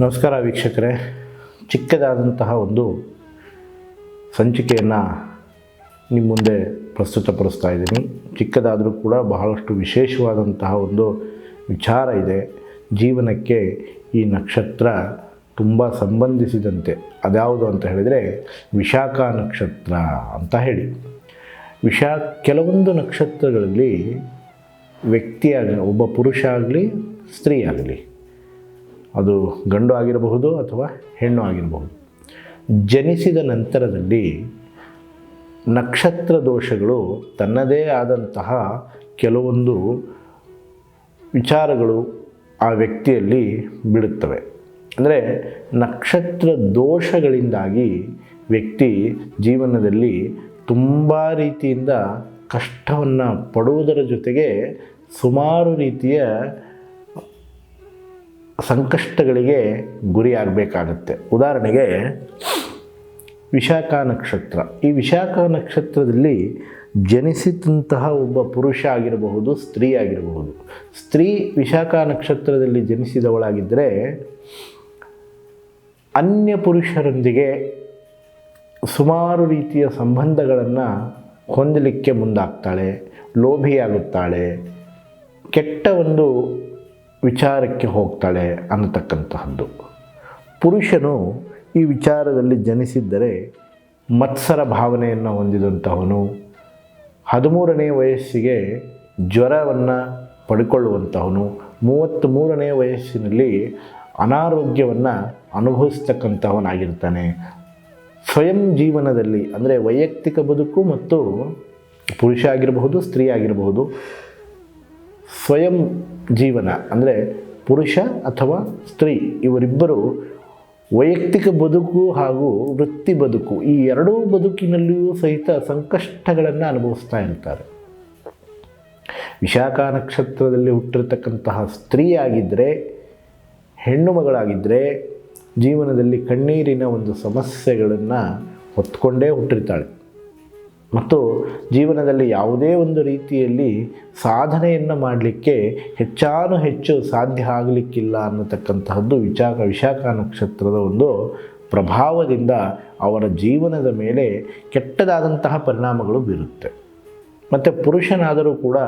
ನಮಸ್ಕಾರ ವೀಕ್ಷಕರೇ. ಚಿಕ್ಕದಾದಂತಹ ಒಂದು ಸಂಚಿಕೆಯನ್ನು ನಿಮ್ಮ ಮುಂದೆ ಪ್ರಸ್ತುತಪಡಿಸ್ತಾ ಇದ್ದೀನಿ. ಚಿಕ್ಕದಾದರೂ ಕೂಡ ಬಹಳಷ್ಟು ವಿಶೇಷವಾದಂತಹ ಒಂದು ವಿಚಾರ ಇದೆ. ಜೀವನಕ್ಕೆ ಈ ನಕ್ಷತ್ರ ತುಂಬ ಸಂಬಂಧಿಸಿದಂತೆ. ಅದ್ಯಾವುದು ಅಂತ ಹೇಳಿದರೆ ವಿಶಾಖ ನಕ್ಷತ್ರ ಅಂತ ಹೇಳಿ. ವಿಶಾ, ಕೆಲವೊಂದು ನಕ್ಷತ್ರಗಳಲ್ಲಿ ವ್ಯಕ್ತಿಯಾಗ ಒಬ್ಬ ಪುರುಷ ಆಗಲಿ ಸ್ತ್ರೀ ಆಗಲಿ ಅದು ಗಂಡು ಆಗಿರಬಹುದು ಅಥವಾ ಹೆಣ್ಣು ಆಗಿರಬಹುದು. ಜನಿಸಿದ ನಂತರದಲ್ಲಿ ನಕ್ಷತ್ರ ದೋಷಗಳು ತನ್ನದೇ ಆದಂತಹ ಕೆಲವೊಂದು ವಿಚಾರಗಳು ಆ ವ್ಯಕ್ತಿಯಲ್ಲಿ ಬಿಡುತ್ತವೆ. ಅಂದರೆ ನಕ್ಷತ್ರ ದೋಷಗಳಿಂದಾಗಿ ವ್ಯಕ್ತಿ ಜೀವನದಲ್ಲಿ ತುಂಬ ರೀತಿಯಿಂದ ಕಷ್ಟವನ್ನು ಪಡುವುದರ ಜೊತೆಗೆ ಸುಮಾರು ರೀತಿಯ ಸಂಕಷ್ಟಗಳಿಗೆ ಗುರಿಯಾಗಬೇಕಾಗತ್ತೆ. ಉದಾಹರಣೆಗೆ, ವಿಶಾಖ ನಕ್ಷತ್ರ. ಈ ವಿಶಾಖ ನಕ್ಷತ್ರದಲ್ಲಿ ಜನಿಸಿದಂತಹ ಒಬ್ಬ ಪುರುಷ ಆಗಿರಬಹುದು, ಸ್ತ್ರೀ ಆಗಿರಬಹುದು. ಸ್ತ್ರೀ ವಿಶಾಖ ನಕ್ಷತ್ರದಲ್ಲಿ ಜನಿಸಿದವಳಾಗಿದ್ದರೆ, ಅನ್ಯ ಪುರುಷರೊಂದಿಗೆ ಸುಮಾರು ರೀತಿಯ ಸಂಬಂಧಗಳನ್ನು ಹೊಂದಲಿಕ್ಕೆ ಮುಂದಾಗ್ತಾಳೆ, ಲೋಭಿಯಾಗುತ್ತಾಳೆ. ಕೆಟ್ಟ ಒಂದು ವಿಚಾರಕ್ಕೆ ಹೋಗ್ತಾಳೆ ಅನ್ನತಕ್ಕಂತಹದ್ದು. ಪುರುಷನು ಈ ವಿಚಾರದಲ್ಲಿ ಜನಿಸಿದ್ದರೆ ಮತ್ಸರ ಭಾವನೆಯನ್ನು ಹೊಂದಿದಂತಹವನು, ಹದಿಮೂರನೇ ವಯಸ್ಸಿಗೆ ಜ್ವರವನ್ನು ಪಡ್ಕೊಳ್ಳುವಂತಹವನು ಮೂವತ್ತ್ ಮೂರನೇ ವಯಸ್ಸಿನಲ್ಲಿ ಅನಾರೋಗ್ಯವನ್ನು ಅನುಭವಿಸ್ತಕ್ಕಂಥವನಾಗಿರ್ತಾನೆ ಸ್ವಯಂ ಜೀವನದಲ್ಲಿ, ಅಂದರೆ ವೈಯಕ್ತಿಕ ಬದುಕು ಮತ್ತು ಪುರುಷ ಆಗಿರಬಹುದು, ಸ್ತ್ರೀ ಆಗಿರಬಹುದು ಸ್ವಯಂ ಜೀವನ, ಅಂದರೆ ಪುರುಷ ಅಥವಾ ಸ್ತ್ರೀ, ಇವರಿಬ್ಬರು ವೈಯಕ್ತಿಕ ಬದುಕು ಹಾಗೂ ವೃತ್ತಿ ಬದುಕು, ಈ ಎರಡೂ ಬದುಕಿನಲ್ಲಿಯೂ ಸಹಿತ ಸಂಕಷ್ಟಗಳನ್ನು ಅನುಭವಿಸ್ತಾ ಇರ್ತಾರೆ. ವಿಶಾಖ ನಕ್ಷತ್ರದಲ್ಲಿ ಹುಟ್ಟಿರ್ತಕ್ಕಂತಹ ಸ್ತ್ರೀ ಆಗಿದ್ದರೆ ಹೆಣ್ಣು ಮಗಳಾಗಿದ್ದರೆ ಜೀವನದಲ್ಲಿ ಕಣ್ಣೀರಿನ ಒಂದು ಸಮಸ್ಯೆಗಳನ್ನು ಹೊತ್ಕೊಂಡೇ ಹುಟ್ಟಿರ್ತಾಳೆ. ಮತ್ತು ಜೀವನದಲ್ಲಿ ಯಾವುದೇ ಒಂದು ರೀತಿಯಲ್ಲಿ ಸಾಧನೆಯನ್ನು ಮಾಡಲಿಕ್ಕೆ ಹೆಚ್ಚಾನು ಹೆಚ್ಚು ಸಾಧ್ಯ ಆಗಲಿಕ್ಕಿಲ್ಲ ಅನ್ನತಕ್ಕಂತಹದ್ದು ವಿಶಾಖ ವಿಶಾಖ ನಕ್ಷತ್ರದ ಒಂದು ಪ್ರಭಾವದಿಂದ ಅವರ ಜೀವನದ ಮೇಲೆ ಕೆಟ್ಟದಾದಂತಹ ಪರಿಣಾಮಗಳು ಬೀರುತ್ತೆ. ಮತ್ತು ಪುರುಷನಾದರೂ ಕೂಡ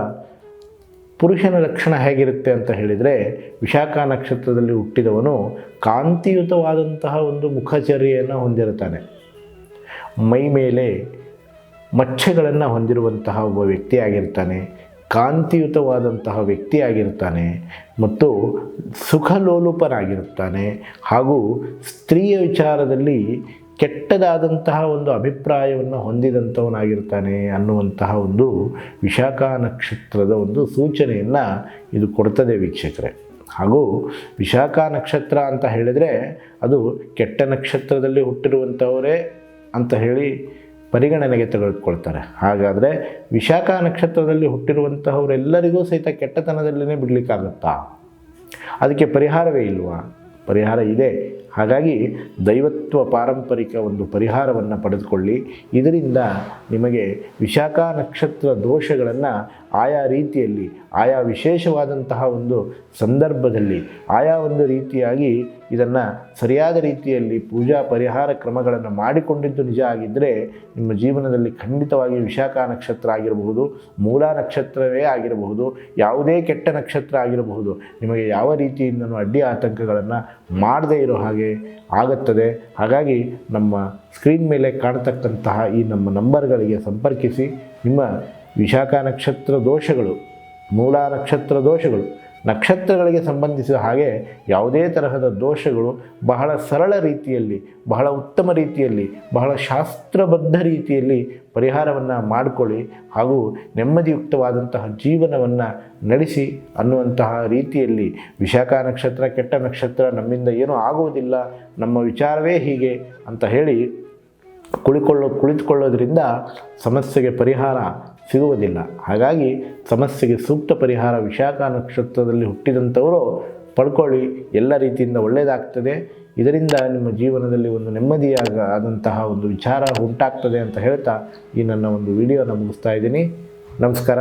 ಪುರುಷನ ಲಕ್ಷಣ ಹೇಗಿರುತ್ತೆ ಅಂತ ಹೇಳಿದರೆ ವಿಶಾಖ ನಕ್ಷತ್ರದಲ್ಲಿ ಹುಟ್ಟಿದವನು ಕಾಂತಿಯುತವಾದಂತಹ ಒಂದು ಮುಖಚರ್ಯೆಯನ್ನು ಹೊಂದಿರುತ್ತಾನೆ. ಮೈ ಮೇಲೆ ಮಚ್ಚೆಗಳನ್ನು ಹೊಂದಿರುವಂತಹ ಒಬ್ಬ ವ್ಯಕ್ತಿಯಾಗಿರ್ತಾನೆ, ಕಾಂತಿಯುತವಾದಂತಹ ವ್ಯಕ್ತಿಯಾಗಿರ್ತಾನೆ ಮತ್ತು ಸುಖಲೋಲುಪನಾಗಿರುತ್ತಾನೆ ಹಾಗೂ ಸ್ತ್ರೀಯ ವಿಚಾರದಲ್ಲಿ ಕೆಟ್ಟದಾದಂತಹ ಒಂದು ಅಭಿಪ್ರಾಯವನ್ನು ಹೊಂದಿದಂಥವನಾಗಿರ್ತಾನೆ ಅನ್ನುವಂತಹ ಒಂದು ವಿಶಾಖ ನಕ್ಷತ್ರದ ಒಂದು ಸೂಚನೆಯನ್ನು ಇದು ಕೊಡ್ತದೆ ವೀಕ್ಷಕರೇ. ಹಾಗೂ ವಿಶಾಖ ನಕ್ಷತ್ರ ಅಂತ ಹೇಳಿದರೆ ಅದು ಕೆಟ್ಟ ನಕ್ಷತ್ರದಲ್ಲಿ ಹುಟ್ಟಿರುವಂಥವರೇ ಅಂತ ಹೇಳಿ ಪರಿಗಣನೆಗೆ ತೆಗೆದುಕೊಳ್ತಾರೆ. ಹಾಗಾದರೆ ವಿಶಾಖ ನಕ್ಷತ್ರದಲ್ಲಿ ಹುಟ್ಟಿರುವಂತಹವರೆಲ್ಲರಿಗೂ ಸಹಿತ ಕೆಟ್ಟತನದಲ್ಲೇ ಬಿಡಲಿಕ್ಕಾಗುತ್ತಾ? ಅದಕ್ಕೆ ಪರಿಹಾರವೇ ಇಲ್ವಾ? ಪರಿಹಾರ ಇದೆ. ಹಾಗಾಗಿ ದೈವತ್ವ ಪಾರಂಪರಿಕ ಒಂದು ಪರಿಹಾರವನ್ನು ಪಡೆದುಕೊಳ್ಳಿ. ಇದರಿಂದ ನಿಮಗೆ ವಿಶಾಖ ನಕ್ಷತ್ರ ದೋಷಗಳನ್ನು ಆಯಾ ರೀತಿಯಲ್ಲಿ, ಆಯಾ ವಿಶೇಷವಾದಂತಹ ಒಂದು ಸಂದರ್ಭದಲ್ಲಿ, ಆಯಾ ಒಂದು ರೀತಿಯಾಗಿ ಇದನ್ನು ಸರಿಯಾದ ರೀತಿಯಲ್ಲಿ ಪೂಜಾ ಪರಿಹಾರ ಕ್ರಮಗಳನ್ನು ಮಾಡಿಕೊಂಡಿದ್ದು ನಿಜ ಆಗಿದ್ದರೆ ನಿಮ್ಮ ಜೀವನದಲ್ಲಿ ಖಂಡಿತವಾಗಿ ವಿಶಾಖ ನಕ್ಷತ್ರ ಆಗಿರಬಹುದು, ಮೂಲ ನಕ್ಷತ್ರವೇ ಆಗಿರಬಹುದು, ಯಾವುದೇ ಕೆಟ್ಟ ನಕ್ಷತ್ರ ಆಗಿರಬಹುದು. ನಿಮಗೆ ಯಾವ ರೀತಿಯಿಂದನೂ ಅಡ್ಡಿ ಆತಂಕಗಳನ್ನು ಮಾಡದೇ ಇರೋ ಹಾಗೆ ಆಗುತ್ತದೆ. ಹಾಗಾಗಿ ನಮ್ಮ ಸ್ಕ್ರೀನ್ ಮೇಲೆ ಕಾಣತಕ್ಕಂತಹ ಈ ನಮ್ಮ ನಂಬರ್ಗಳಿಗೆ ಸಂಪರ್ಕಿಸಿ. ನಿಮ್ಮ ವಿಶಾಖ ನಕ್ಷತ್ರ ದೋಷಗಳು, ಮೂಲ ನಕ್ಷತ್ರ ದೋಷಗಳು ನಕ್ಷತ್ರಗಳಿಗೆ ಸಂಬಂಧಿಸಿದ ಹಾಗೆ ಯಾವುದೇ ತರಹದ ದೋಷಗಳು ಬಹಳ ಸರಳ ರೀತಿಯಲ್ಲಿ, ಬಹಳ ಉತ್ತಮ ರೀತಿಯಲ್ಲಿ, ಬಹಳ ಶಾಸ್ತ್ರಬದ್ಧ ರೀತಿಯಲ್ಲಿ ಪರಿಹಾರವನ್ನು ಮಾಡಿಕೊಳ್ಳಿ ಹಾಗೂ ನೆಮ್ಮದಿಯುಕ್ತವಾದಂತಹ ಜೀವನವನ್ನು ನಡೆಸಿ ಅನ್ನುವಂತಹ ರೀತಿಯಲ್ಲಿ ವಿಶಾಖ ನಕ್ಷತ್ರ, ಕೆಟ್ಟ ನಕ್ಷತ್ರ ನಮ್ಮಿಂದ ಏನೂ ಆಗುವುದಿಲ್ಲ, ನಮ್ಮ ವಿಚಾರವೇ ಹೀಗೆ ಅಂತ ಹೇಳಿ ಕುಳಿಕೊಳ್ಳೋ, ಕುಳಿತುಕೊಳ್ಳೋದ್ರಿಂದ ಸಮಸ್ಯೆಗೆ ಪರಿಹಾರ ಸಿಗುವುದಿಲ್ಲ. ಹಾಗಾಗಿ ಸಮಸ್ಯೆಗೆ ಸೂಕ್ತ ಪರಿಹಾರ ವಿಶಾಖ ನಕ್ಷತ್ರದಲ್ಲಿ ಹುಟ್ಟಿದಂಥವರು ಪಡ್ಕೊಳ್ಳಿ ಎಲ್ಲ ರೀತಿಯಿಂದ ಒಳ್ಳೆಯದಾಗ್ತದೆ ಇದರಿಂದ ನಿಮ್ಮ ಜೀವನದಲ್ಲಿ ಒಂದು ನೆಮ್ಮದಿಯಾಗ ಆದಂತಹ ಒಂದು ವಿಚಾರ ಉಂಟಾಗ್ತದೆ ಅಂತ ಹೇಳ್ತಾ ಈ ನನ್ನ ಒಂದು ವಿಡಿಯೋನ ಮುಗಿಸ್ತಾ ಇದ್ದೀನಿ. ನಮಸ್ಕಾರ.